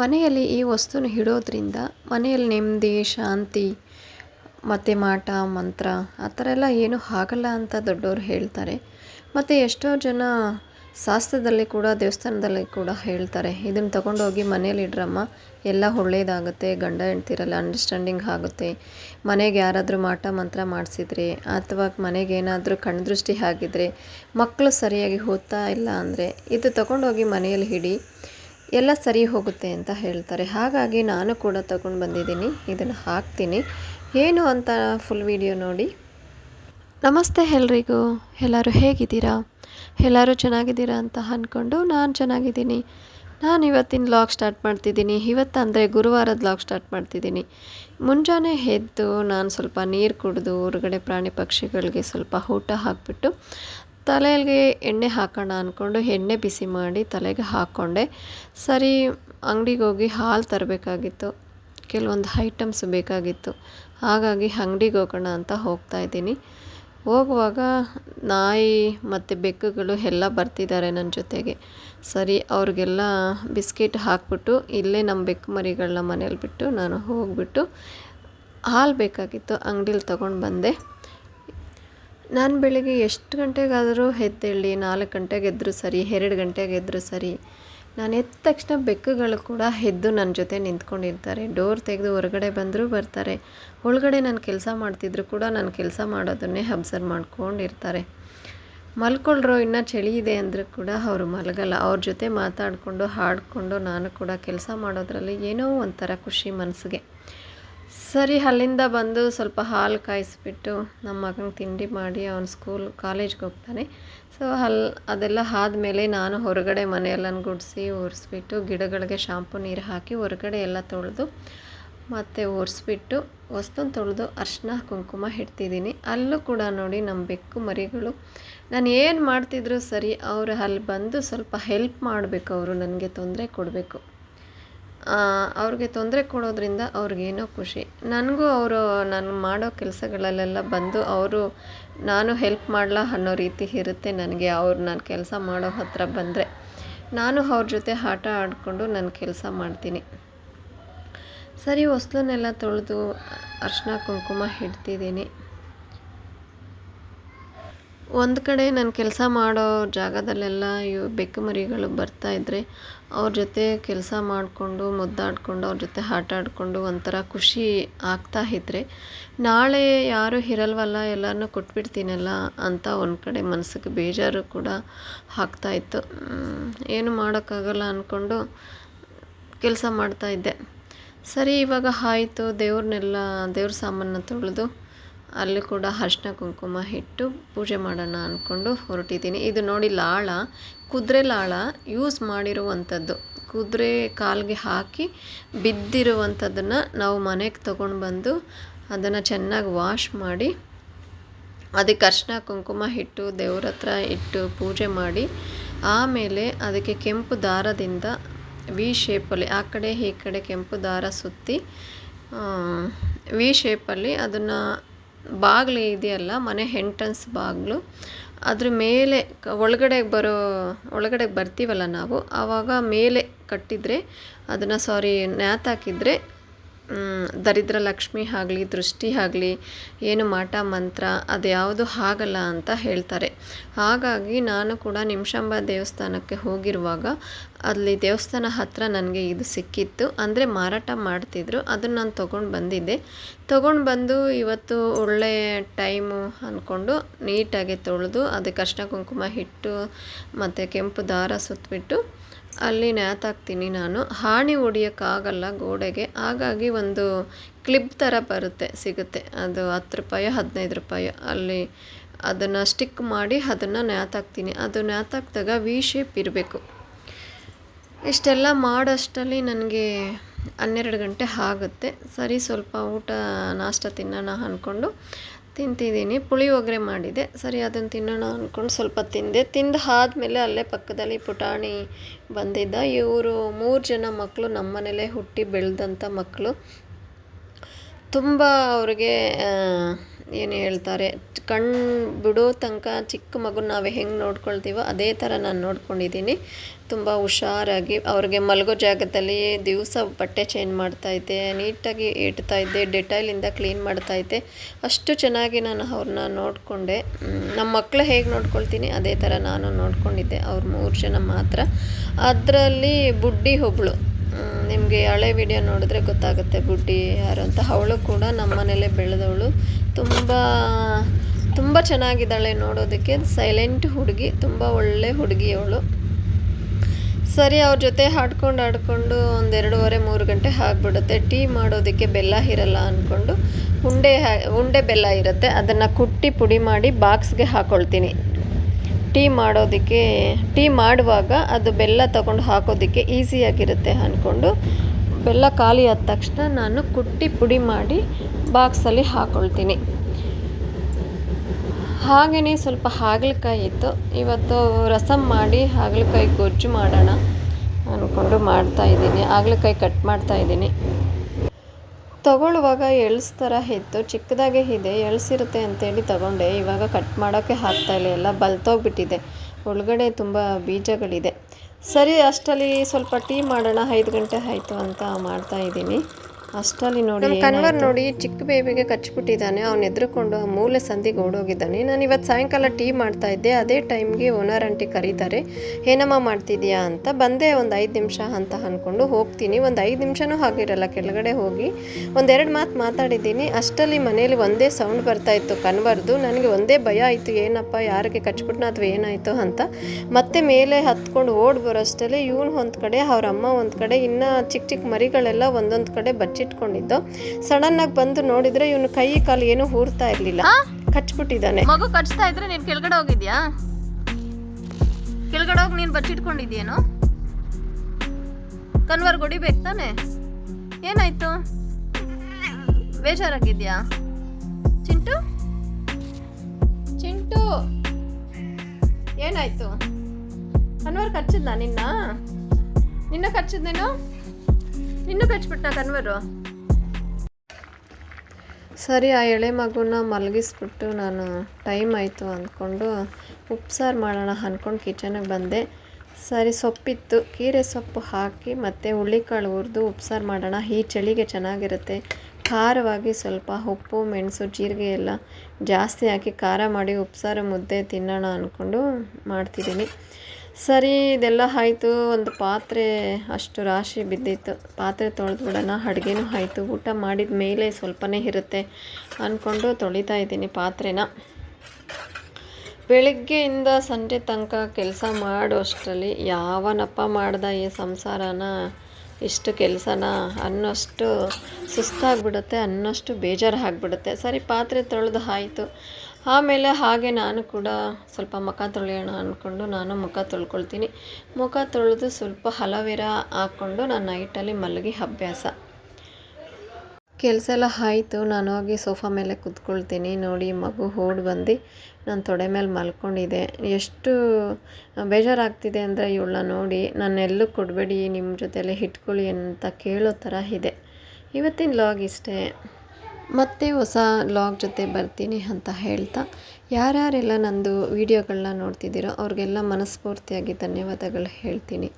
ಮನೆಯಲ್ಲಿ ಈ ವಸ್ತುನ ಇಡೋದ್ರಿಂದ ಮನೆಯಲ್ಲಿ ನೆಮ್ಮದಿ, ಶಾಂತಿ, ಮತ್ತು ಮಾಟ, ಮಂತ್ರ, ಆ ಥರ ಎಲ್ಲ ಏನೂ ಆಗಲ್ಲ ಅಂತ ದೊಡ್ಡವರು ಹೇಳ್ತಾರೆ. ಮತ್ತು ಎಷ್ಟೋ ಜನ ಶಾಸ್ತ್ರದಲ್ಲಿ ಕೂಡ, ದೇವಸ್ಥಾನದಲ್ಲಿ ಕೂಡ ಹೇಳ್ತಾರೆ, ಇದನ್ನು ತಗೊಂಡೋಗಿ ಮನೇಲಿ ಇಡ್ರಮ್ಮ, ಎಲ್ಲ ಒಳ್ಳೆಯದಾಗುತ್ತೆ ಗಂಡ ಹೆಂಡ್ತಿರಲ್ಲ ಅಂಡರ್ಸ್ಟ್ಯಾಂಡಿಂಗ್ ಆಗುತ್ತೆ. ಮನೆಗೆ ಯಾರಾದರೂ ಮಾಟ, ಮಂತ್ರ ಮಾಡಿಸಿದ್ರೆ, ಅಥವಾ ಮನೆಗೆ ಏನಾದರೂ ಕಣ್ದೃಷ್ಟಿ ಆಗಿದ್ರೆ ಮಕ್ಕಳು ಸರಿಯಾಗಿ ಓದ್ತಾ ಇಲ್ಲ ಅಂದರೆ, ಇದು ತಗೊಂಡೋಗಿ ಮನೆಯಲ್ಲಿ ಇಡಿ ಎಲ್ಲ ಸರಿ ಹೋಗುತ್ತೆ ಅಂತ ಹೇಳ್ತಾರೆ. ಹಾಗಾಗಿ ನಾನು ಕೂಡ ತಗೊಂಡು ಬಂದಿದ್ದೀನಿ. ಇದನ್ನು ಹಾಕ್ತೀನಿ. ಏನು ಅಂತ ಫುಲ್ ವಿಡಿಯೋ ನೋಡಿ. ನಮಸ್ತೆ ಎಲ್ರಿಗೂ. ಎಲ್ಲರೂ ಹೇಗಿದ್ದೀರಾ? ಎಲ್ಲರೂ ಚೆನ್ನಾಗಿದ್ದೀರಾ ಅಂತ ಅಂದ್ಕೊಂಡು ನಾನು ಚೆನ್ನಾಗಿದ್ದೀನಿ. ನಾನು ಇವತ್ತಿನ ಲಾಗ್ ಸ್ಟಾರ್ಟ್ ಮಾಡ್ತಿದ್ದೀನಿ. ಇವತ್ತು ಅಂದರೆ ಗುರುವಾರದ ಲಾಗ್ ಸ್ಟಾರ್ಟ್ ಮಾಡ್ತಿದ್ದೀನಿ. ಮುಂಜಾನೆ ಎದ್ದು ನಾನು ಸ್ವಲ್ಪ ನೀರು ಕುಡಿದು, ಹೊರಗಡೆ ಪ್ರಾಣಿ ಪಕ್ಷಿಗಳಿಗೆ ಸ್ವಲ್ಪ ಊಟ ಹಾಕಿಬಿಟ್ಟು ತಲೆಗೆ ಎಣ್ಣೆ ಹಾಕೋಣ ಅಂದ್ಕೊಂಡು ಎಣ್ಣೆ ಬಿಸಿ ಮಾಡಿ ತಲೆಗೆ ಹಾಕ್ಕೊಂಡೆ. ಸರಿ, ಅಂಗಡಿಗೆ ಹೋಗಿ ಹಾಲು ತರಬೇಕಾಗಿತ್ತು. ಕೆಲವೊಂದು ಐಟಮ್ಸ್ ಬೇಕಾಗಿತ್ತು. ಹಾಗಾಗಿ ಅಂಗಡಿಗೆ ಹೋಗೋಣ ಅಂತ ಹೋಗ್ತಾ ಇದ್ದೀನಿ. ಹೋಗುವಾಗ ನಾಯಿ ಮತ್ತು ಬೆಕ್ಕುಗಳು ಎಲ್ಲ ಬರ್ತಿದ್ದಾರೆ ನನ್ನ ಜೊತೆಗೆ. ಸರಿ, ಅವ್ರಿಗೆಲ್ಲ ಬಿಸ್ಕೆಟ್ ಹಾಕ್ಬಿಟ್ಟು ಇಲ್ಲೇ ನಮ್ಮ ಬೆಕ್ಕು ಮರಿಗಳನ್ನ ಮನೇಲಿ ಬಿಟ್ಟು ನಾನು ಹೋಗ್ಬಿಟ್ಟು ಹಾಲು ಬೇಕಾಗಿತ್ತು ಅಂಗಡೀಲಿ ತೊಗೊಂಡು ಬಂದೆ. ನಾನು ಬೆಳಿಗ್ಗೆ ಎಷ್ಟು ಗಂಟೆಗಾದರೂ ಎದ್ದೇಳಿ, ನಾಲ್ಕು ಗಂಟೆಗೆ ಎದ್ದರೂ ಸರಿ, ಎರಡು ಗಂಟೆಗೆ ಎದ್ದರೂ ಸರಿ, ನಾನು ಎದ್ದ ತಕ್ಷಣ ಬೆಕ್ಕುಗಳು ಕೂಡ ಎದ್ದು ನನ್ನ ಜೊತೆ ನಿಂತ್ಕೊಂಡಿರ್ತಾರೆ. ಡೋರ್ ತೆಗೆದು ಹೊರಗಡೆ ಬಂದರೂ ಬರ್ತಾರೆ. ಒಳಗಡೆ ನಾನು ಕೆಲಸ ಮಾಡ್ತಿದ್ರು ಕೂಡ ನಾನು ಕೆಲಸ ಮಾಡೋದನ್ನೇ ಅಬ್ಸರ್ವ್ ಮಾಡ್ಕೊಂಡಿರ್ತಾರೆ. ಮಲ್ಕೊಳ್ರೋ, ಇನ್ನೂ ಚಳಿ ಇದೆ ಅಂದರೂ ಕೂಡ ಅವರು ಮಲಗಲ್ಲ. ಅವ್ರ ಜೊತೆ ಮಾತಾಡಿಕೊಂಡು, ಹಾಡಿಕೊಂಡು ನಾನು ಕೂಡ ಕೆಲಸ ಮಾಡೋದ್ರಲ್ಲಿ ಏನೋ ಒಂಥರ ಖುಷಿ ಮನಸ್ಸಿಗೆ ಸರಿ, ಅಲ್ಲಿಂದ ಬಂದು ಸ್ವಲ್ಪ ಹಾಲು ಕಾಯಿಸಿಬಿಟ್ಟು ನಮ್ಮ ಮಗನಿಗೆ ತಿಂಡಿ ಮಾಡಿ ಅವನು ಸ್ಕೂಲ್, ಕಾಲೇಜ್ಗೆ ಹೋಗ್ತಾನೆ. ಸೊ ಅಲ್ಲಿ ಅದೆಲ್ಲ ಆದಮೇಲೆ ನಾನು ಹೊರಗಡೆ ಮನೆಯೆಲ್ಲ ಗುಡಿಸಿ, ಒರೆಸ್ಬಿಟ್ಟು ಗಿಡಗಳಿಗೆ ಶಾಂಪು ನೀರು ಹಾಕಿ ಹೊರಗಡೆ ಎಲ್ಲ ತೊಳೆದು ಮತ್ತು ಒರೆಸ್ಬಿಟ್ಟು ವಸ್ತುನ ತೊಳೆದು ಅರ್ಶಿನ ಕುಂಕುಮ ಇಡ್ತಿದ್ದೀನಿ. ಅಲ್ಲೂ ಕೂಡ ನೋಡಿ ನಮ್ಮ ಬೆಕ್ಕು ಮರಿಗಳು. ನಾನು ಏನು ಮಾಡ್ತಿದ್ರು ಸರಿ, ಅವರು ಅಲ್ಲಿ ಬಂದು ಸ್ವಲ್ಪ ಹೆಲ್ಪ್ ಮಾಡಬೇಕು, ಅವರು ನನಗೆ ತೊಂದರೆ ಕೊಡಬೇಕು. ಅವ್ರಿಗೆ ತೊಂದರೆ ಕೊಡೋದ್ರಿಂದ ಅವ್ರಿಗೇನೋ ಖುಷಿ. ನನಗೂ ಅವರು, ನಾನು ಮಾಡೋ ಕೆಲಸಗಳಲ್ಲೆಲ್ಲ ಬಂದು ಅವರು, ನಾನು ಹೆಲ್ಪ್ ಮಾಡಲ ಅನ್ನೋ ರೀತಿ ಇರುತ್ತೆ ನನಗೆ ಅವ್ರು, ನಾನು ಕೆಲಸ ಮಾಡೋ ಹತ್ರ ಬಂದರೆ. ನಾನು ಅವ್ರ ಜೊತೆ ಆಟ ಆಡಿಕೊಂಡು ನಾನು ಕೆಲಸ ಮಾಡ್ತೀನಿ. ಸರಿ, ಹೊಸ್ಲನ್ನೆಲ್ಲ ತೊಳೆದು ಅರ್ಶಿನ ಕುಂಕುಮ ಹಿಡ್ತಿದ್ದೀನಿ ಒಂದು ಕಡೆ ನಾನು ಕೆಲಸ ಮಾಡೋ ಜಾಗದಲ್ಲೆಲ್ಲ ಇವು ಬೆಕ್ಕು ಮರಿಗಳು ಬರ್ತಾಯಿದ್ರೆ ಅವ್ರ ಜೊತೆ ಕೆಲಸ ಮಾಡಿಕೊಂಡು, ಮುದ್ದಾಡಿಕೊಂಡು, ಅವ್ರ ಜೊತೆ ಆಟ ಆಡಿಕೊಂಡು ಒಂಥರ ಖುಷಿ ಆಗ್ತಾ ಇದ್ದರೆ ನಾಳೆ ಯಾರೂ ಇರಲ್ವಲ್ಲ ಎಲ್ಲರನ್ನೂ ಕೊಟ್ಬಿಡ್ತೀನಲ್ಲ ಅಂತ ಒಂದು ಕಡೆ ಮನಸ್ಸಿಗೆ ಬೇಜಾರು ಕೂಡ ಆಗ್ತಾಯಿತ್ತು ಏನು ಮಾಡೋಕ್ಕಾಗಲ್ಲ ಅಂದ್ಕೊಂಡು ಕೆಲಸ ಮಾಡ್ತಾ ಇದ್ದೆ. ಸರಿ, ಇವಾಗ ಆಯಿತು, ದೇವ್ರನ್ನೆಲ್ಲ, ದೇವ್ರ ಸಾಮಾನನ್ನ ತೊಳೆದು ಅಲ್ಲಿ ಕೂಡ ಅರ್ಶಿನ ಕುಂಕುಮ ಇಟ್ಟು ಪೂಜೆ ಮಾಡೋಣ ಅಂದ್ಕೊಂಡು ಹೊರಟಿದ್ದೀನಿ. ಇದು ನೋಡಿ ಲಾಳ, ಕುದುರೆ ಲಾಳ ಯೂಸ್ ಮಾಡಿರುವಂಥದ್ದು. ಕುದುರೆ ಕಾಲಿಗೆ ಹಾಕಿ ಬಿದ್ದಿರುವಂಥದ್ದನ್ನು ನಾವು ಮನೆಗೆ ತೊಗೊಂಡು ಬಂದು ಅದನ್ನು ಚೆನ್ನಾಗಿ ವಾಶ್ ಮಾಡಿ, ಅದಕ್ಕೆ ಅರ್ಶಿನ ಕುಂಕುಮ ಇಟ್ಟು ದೇವ್ರ ಹತ್ರ ಇಟ್ಟು ಪೂಜೆ ಮಾಡಿ, ಆಮೇಲೆ ಅದಕ್ಕೆ ಕೆಂಪು ದಾರದಿಂದ ವಿ ಶೇಪಲ್ಲಿ ಆ ಕಡೆ ಈ ಕಡೆ ಕೆಂಪು ದಾರ ಸುತ್ತಿ ವಿ ಶೇಪಲ್ಲಿ ಅದನ್ನು ಬಾಗಿಲು ಇದೆಯಲ್ಲ, ಮನೆ ಎಂಟ್ರೆನ್ಸ್ ಬಾಗಿಲು. ಅದ್ರ ಮೇಲೆ ಒಳಗಡೆ ಬರೋ, ಒಳಗಡೆ ಬರ್ತೀವಲ್ಲ ನಾವು, ಆವಾಗ ಮೇಲೆ ಕಟ್ಟಿದರೆ ಅದನ್ನು ಸಾರಿ ನ್ಯಾತಾಕಿದರೆ ದರಿದ್ರ ಲಕ್ಷ್ಮಿ ಆಗಲಿ, ದೃಷ್ಟಿ ಆಗಲಿ, ಏನು ಮಾಟ, ಮಂತ್ರ ಅದು ಯಾವುದು ಆಗಲ್ಲ ಅಂತ ಹೇಳ್ತಾರೆ. ಹಾಗಾಗಿ ನಾನು ಕೂಡ ನಿಮಿಷಾಂಬ ದೇವಸ್ಥಾನಕ್ಕೆ ಹೋಗಿರುವಾಗ ಅಲ್ಲಿ ದೇವಸ್ಥಾನ ಹತ್ತಿರ ನನಗೆ ಇದು ಸಿಕ್ಕಿತ್ತು. ಅಂದರೆ ಮಾರಾಟ ಮಾಡ್ತಿದ್ರು. ಅದನ್ನು ನಾನು ತೊಗೊಂಡು ಬಂದಿದ್ದೆ. ತೊಗೊಂಡು ಬಂದು ಇವತ್ತು ಒಳ್ಳೆಯ ಟೈಮು ಅಂದ್ಕೊಂಡು ನೀಟಾಗಿ ತೊಳೆದು ಅದಕ್ಕೆ ಅರ್ಶಿನ ಕುಂಕುಮ ಹಿಟ್ಟು ಮತ್ತು ಕೆಂಪು ದಾರ ಸುತ್ತಬಿಟ್ಟು ಅಲ್ಲಿ ನೇತಾಕ್ತೀನಿ ನಾನು. ಹಾಣಿ ಹೊಡಿಯೋಕ್ಕಾಗಲ್ಲ ಗೋಡೆಗೆ. ಹಾಗಾಗಿ ಒಂದು ಕ್ಲಿಪ್ ಥರ ಬರುತ್ತೆ, ಸಿಗುತ್ತೆ. ಅದು ಹತ್ತು ರೂಪಾಯೋ, ಹದಿನೈದು ರೂಪಾಯೋ. ಅಲ್ಲಿ ಅದನ್ನು ಸ್ಟಿಕ್ ಮಾಡಿ ಅದನ್ನು ನೇತಾಕ್ತೀನಿ ಅದು ನೇತಾಕ್ದಾಗ ವಿ ಶೇಪ್ ಇರಬೇಕು. ಇಷ್ಟೆಲ್ಲ ಮಾಡೋಷ್ಟರಲ್ಲಿ ನನಗೆ ಹನ್ನೆರಡು ಗಂಟೆ ಆಗುತ್ತೆ. ಸರಿ, ಸ್ವಲ್ಪ ಊಟ, ನಾಷ್ಟ ತಿನ್ನೋಣ ಅಂದ್ಕೊಂಡು ತಿಂತಿದ್ದೀನಿ. ಪುಳಿಯೋಗರೆ ಮಾಡಿದೆ. ಸರಿ, ಅದನ್ನು ತಿನ್ನೋಣ ಅಂದ್ಕೊಂಡು ಸ್ವಲ್ಪ ತಿಂದೆ. ತಿಂದು ಆದಮೇಲೆ ಅಲ್ಲೇ ಪಕ್ಕದಲ್ಲಿ ಪುಟಾಣಿ ಬಂದಿದ್ದ. ಇವರು ಮೂರು ಜನ ಮಕ್ಕಳು ನಮ್ಮ ಮನೇಲೇ ಹುಟ್ಟಿ ಬೆಳೆದಂಥ ಮಕ್ಕಳು ತುಂಬ ಅವ್ರಿಗೆ ಏನು ಹೇಳ್ತಾರೆ ಕಣ್ಣು ಬಿಡೋ ತನಕ ಚಿಕ್ಕ ಮಗುನ ನಾವು ಹೆಂಗೆ ನೋಡ್ಕೊಳ್ತೀವೋ ಅದೇ ಥರ ನಾನು ನೋಡ್ಕೊಂಡಿದ್ದೀನಿ. ತುಂಬ ಹುಷಾರಾಗಿ ಅವ್ರಿಗೆ ಮಲಗೋ ಜಾಗದಲ್ಲಿ ದಿವಸ ಬಟ್ಟೆ ಚೇಂಜ್ ಮಾಡ್ತಾಯಿದ್ದೆ ನೀಟಾಗಿ ಇಡ್ತಾ ಇದ್ದೆ ಡೆಟಾಯ್ಲಿಂದ ಕ್ಲೀನ್ ಮಾಡ್ತಾಯಿದ್ದೆ ಅಷ್ಟು ಚೆನ್ನಾಗಿ ನಾನು ಅವ್ರನ್ನ ನೋಡಿಕೊಂಡೆ. ನಮ್ಮ ಮಕ್ಕಳು ಹೇಗೆ ನೋಡ್ಕೊಳ್ತೀನಿ ಅದೇ ಥರ ನಾನು ನೋಡ್ಕೊಂಡಿದ್ದೆ, ಅವ್ರು ಮೂರು ಜನ ಮಾತ್ರ. ಅದರಲ್ಲಿ ಬುಡ್ಡಿ ಒಬ್ಳು ನಿಮಗೆ ಹಳೆ ವಿಡಿಯೋ ನೋಡಿದ್ರೆ ಗೊತ್ತಾಗುತ್ತೆ ಬುಡ್ಡಿ ಯಾರು ಅಂತ. ಅವಳು ಕೂಡ ನಮ್ಮ ಮನೇಲೇ ಬೆಳೆದವಳು. ತುಂಬ ತುಂಬ ಚೆನ್ನಾಗಿದ್ದಾಳೆ ನೋಡೋದಕ್ಕೆ. ಸೈಲೆಂಟ್ ಹುಡುಗಿ, ತುಂಬ ಒಳ್ಳೆ ಹುಡುಗಿ ಅವಳು. ಸರಿ, ಅವ್ರ ಜೊತೆ ಹಾಡ್ಕೊಂಡು ಆಡ್ಕೊಂಡು ಒಂದು ಎರಡೂವರೆ, ಮೂರು ಗಂಟೆ ಆಗಿಬಿಡುತ್ತೆ. ಟೀ ಮಾಡೋದಕ್ಕೆ ಬೆಲ್ಲ ಇರಲ್ಲ ಅಂದ್ಕೊಂಡು ಉಂಡೆ ಉಂಡೆ ಬೆಲ್ಲ ಇರುತ್ತೆ. ಅದನ್ನು ಕುಟ್ಟಿ ಪುಡಿ ಮಾಡಿ ಬಾಕ್ಸ್ಗೆ ಹಾಕ್ಕೊಳ್ತೀನಿ ಟೀ ಮಾಡೋದಕ್ಕೆ, ಟೀ ಮಾಡುವಾಗ ಅದು ಬೆಲ್ಲ ತಗೊಂಡು ಹಾಕೋದಕ್ಕೆ ಈಸಿಯಾಗಿರುತ್ತೆ ಅಂದ್ಕೊಂಡು ಬೆಲ್ಲ ಖಾಲಿ ಆದ ತಕ್ಷಣ ನಾನು ಕುಟ್ಟಿ ಪುಡಿ ಮಾಡಿ ಬಾಕ್ಸಲ್ಲಿ ಹಾಕ್ಕೊಳ್ತೀನಿ ಹಾಗೆಯೇ ಸ್ವಲ್ಪ ಹಾಗಲಕಾಯಿ ಇತ್ತು. ಇವತ್ತು ರಸಮ್ ಮಾಡಿ ಹಾಗಲಕಾಯಿ ಗೊಜ್ಜು ಮಾಡೋಣ ಅಂದ್ಕೊಂಡು ಮಾಡ್ತಾಯಿದ್ದೀನಿ ಹಾಗಲಕಾಯಿ ಕಟ್ ಮಾಡ್ತಾಯಿದ್ದೀನಿ ತಗೊಳ್ಳುವಾಗ ಎಳ್ಸ್ ಥರ ಇತ್ತು. ಚಿಕ್ಕದಾಗೆ ಇದೆ, ಎಳ್ಸಿರುತ್ತೆ ಅಂತೇಳಿ ತಗೊಂಡೆ. ಇವಾಗ ಕಟ್ ಮಾಡೋಕ್ಕೆ ಆಗ್ತಾಯಿಲ್ಲ ಎಲ್ಲ ಬಲ್ತೋಗ್ಬಿಟ್ಟಿದೆ. ಒಳಗಡೆ ತುಂಬ ಬೀಜಗಳಿದೆ. ಸರಿ, ಅಷ್ಟರಲ್ಲಿ ಸ್ವಲ್ಪ ಟೀ ಮಾಡೋಣ. ಐದು ಗಂಟೆ ಆಯಿತು ಅಂತ ಮಾಡ್ತಾಯಿದ್ದೀನಿ ಅಷ್ಟಲ್ಲಿ ನೋಡಿ ಕನ್ವರ್ ನೋಡಿ ಚಿಕ್ಕ ಬೇಬಿಗೆ ಕಚ್ಬಿಟ್ಟಿದ್ದಾನೆ ಅವ್ನು ಎದ್ರುಕೊಂಡು ಆ ಮೂಲೆ ಸಂದಿಗೆ ಓಡೋಗಿದ್ದಾನೆ. ನಾನು ಇವತ್ತು ಸಾಯಂಕಾಲ ಟೀ ಮಾಡ್ತಾ ಇದ್ದೆ ಅದೇ ಟೈಮ್ಗೆ ಓನರ್ ಆಂಟಿ ಕರೀತಾರೆ ಏನಮ್ಮ ಮಾಡ್ತಿದ್ಯಾ ಅಂತ ಬಂದೆ ಒಂದು ಐದು ನಿಮಿಷ ಅಂತ ಅಂದ್ಕೊಂಡು ಹೋಗ್ತೀನಿ. ಒಂದು ಐದು ನಿಮಿಷನೂ ಆಗಿರಲ್ಲ ಕೆಳಗಡೆ ಹೋಗಿ ಒಂದೆರಡು ಮಾತು ಮಾತಾಡಿದ್ದೀನಿ. ಅಷ್ಟಲ್ಲಿ ಮನೇಲಿ ಒಂದೇ ಸೌಂಡ್ ಬರ್ತಾ ಇತ್ತು ಕನ್ವರ್ದು ನನಗೆ ಒಂದೇ ಭಯ ಆಯಿತು ಏನಪ್ಪ ಯಾರಿಗೆ ಕಚ್ಬಿಟ್ನ ಅಥವಾ ಏನಾಯಿತು ಅಂತ? ಮತ್ತೆ ಮೇಲೆ ಹತ್ಕೊಂಡು ಓಡ್ ಬರೋಷ್ಟರಲ್ಲಿ ಇವನು ಒಂದು ಕಡೆ ಅವ್ರ ಅಮ್ಮ ಒಂದು ಕಡೆ ಇನ್ನು ಚಿಕ್ಕ ಚಿಕ್ಕ ಮರಿಗಳೆಲ್ಲ ಒಂದೊಂದು ಕಡೆ ಬಚ್ಚಿ ಇಟ್ಕೊಂಡಿದ್ದು ಸಡನ್ ಆಗಿ ಬಂದು ನೋಡಿದ್ರೆ ಇವನು ಕೈ ಕಾಲು ಏನು ಊರ್ತಾ ಇರ್ಲಿಲ್ಲ. ಕಚ್ಬಿಟ್ಟಿದ್ದಾನೆ. ಮಗು ಕಚ್ತಾ ಇದ್ರೆ ನೀನ್ ಕೆಳಗಡೆ ಹೋಗಿದ್ಯಾ? ಕೆಳಗಡೆ ಹೋಗಿ ನೀನ್ ಬಚ್ಚಿಟ್ಕೊಂಡಿದ್ಯೇನು ಕನ್ವರ್ ಹೊಡಿಬೇಕು ತಾನೆ? ಏನಾಯ್ತು? ಬೇಜಾರಾಗಿದ್ಯಾ? ಚಿಂಟು? ಚಿಂಟು! ಏನಾಯ್ತು? ಕನ್ವರ್ ಕಚ್ಚಿದ್ನಾ ನಿನ್ನ? ನಿನ್ನ ಕಚ್ಚಿದ್ನೇನು? ನಿನ್ನೂ ಕಚ್ಬಿಟ್ಟ ಕನ್ವರು ಸರಿ, ಆ ಎಳೆ ಮಗುನ ಮಲಗಿಸ್ಬಿಟ್ಟು ನಾನು ಟೈಮ್ ಆಯಿತು ಅಂದ್ಕೊಂಡು ಉಪ್ಸಾರು ಮಾಡೋಣ ಅಂದ್ಕೊಂಡು ಕಿಚನಿಗೆ ಬಂದೆ. ಸರಿ, ಸೊಪ್ಪಿತ್ತು. ಕೀರೆ ಸೊಪ್ಪು ಹಾಕಿ ಮತ್ತು ಹುಳ್ಳಿಕಾಳು ಹುರಿದು ಉಪ್ಸಾರು ಮಾಡೋಣ. ಈ ಚಳಿಗೆ ಚೆನ್ನಾಗಿರುತ್ತೆ. ಖಾರವಾಗಿ ಸ್ವಲ್ಪ ಉಪ್ಪು, ಮೆಣಸು, ಜೀರಿಗೆ ಎಲ್ಲ ಜಾಸ್ತಿ ಹಾಕಿ ಖಾರ ಮಾಡಿ ಉಪ್ಸಾರು ಮುದ್ದೆ ತಿನ್ನೋಣ ಅಂದ್ಕೊಂಡು ಮಾಡ್ತಿದ್ದೀನಿ. ಸರಿ, ಇದೆಲ್ಲ ಆಯಿತು. ಒಂದು ಪಾತ್ರೆ, ಅಷ್ಟು ರಾಶಿ ಬಿದ್ದಿತ್ತು. ಪಾತ್ರೆ ತೊಳೆದು ಬಿಡೋಣ, ಅಡುಗೆನೂ ಆಯಿತು. ಊಟ ಮಾಡಿದ ಮೇಲೆ ಸ್ವಲ್ಪನೇ ಇರುತ್ತೆ ಅಂದ್ಕೊಂಡು ತೊಳಿತಾ ಇದ್ದೀನಿ ಪಾತ್ರೆನ. ಬೆಳಗ್ಗೆಯಿಂದ ಸಂಜೆ ತನಕ ಕೆಲಸ ಮಾಡೋಷ್ಟರಲ್ಲಿ ಯಾವನಪ್ಪ ಮಾಡ್ದ ಈ ಸಂಸಾರನ, ಇಷ್ಟು ಕೆಲಸನ ಅನ್ನೋಷ್ಟು ಸುಸ್ತಾಗ್ಬಿಡುತ್ತೆ, ಅನ್ನೋಷ್ಟು ಬೇಜಾರು ಆಗಿಬಿಡುತ್ತೆ ಸರಿ, ಪಾತ್ರೆ ತೊಳೆದು ಆಯಿತು. ಆಮೇಲೆ ಹಾಗೆ ನಾನು ಕೂಡ ಸ್ವಲ್ಪ ಮುಖ ತೊಳೆಯೋಣ ಅಂದ್ಕೊಂಡು ನಾನು ಮುಖ ತೊಳ್ಕೊಳ್ತೀನಿ. ಮುಖ ತೊಳೆದು ಸ್ವಲ್ಪ ಹಲವೆರ ಹಾಕ್ಕೊಂಡು ನಾನು ನೈಟಲ್ಲಿ ಮಲಗಿ ಅಭ್ಯಾಸ. ಕೆಲಸ ಎಲ್ಲ ಆಯಿತು. ನಾನು ಹೋಗಿ ಸೋಫಾ ಮೇಲೆ ಕುತ್ಕೊಳ್ತೀನಿ. ನೋಡಿ ಮಗು ಓಡಿ ಬಂದು ನಾನು ತೊಡೆ ಮೇಲೆ ಮಲ್ಕೊಂಡಿದ್ದೆ ಎಷ್ಟು ಬೇಜಾರಾಗ್ತಿದೆ ಅಂದರೆ ಇವಳನ್ನ ನೋಡಿ ನಾನು ಎಲ್ಲೂ ಕೊಡಬೇಡಿ, ನಿಮ್ಮ ಜೊತೆಲೆ ಇಟ್ಕೊಳ್ಳಿ ಅಂತ ಕೇಳೋ ಥರ ಇದೆ. ಇವತ್ತಿನ ಲಾಗ್ ಇಷ್ಟೇ. ಮತ್ತೆ ಹೊಸ ಲಾಗ್ ಜೊತೆ ಬರ್ತೀನಿ ಅಂತ ಹೇಳ್ತಾ ಯಾರ್ಯಾರೆಲ್ಲ ನಂದು ವೀಡಿಯೋಗಳನ್ನ ನೋಡ್ತಿದ್ದೀರೋ ಅವ್ರಿಗೆಲ್ಲ ಮನಸ್ಫೂರ್ತಿಯಾಗಿ ಧನ್ಯವಾದಗಳು ಹೇಳ್ತೀನಿ.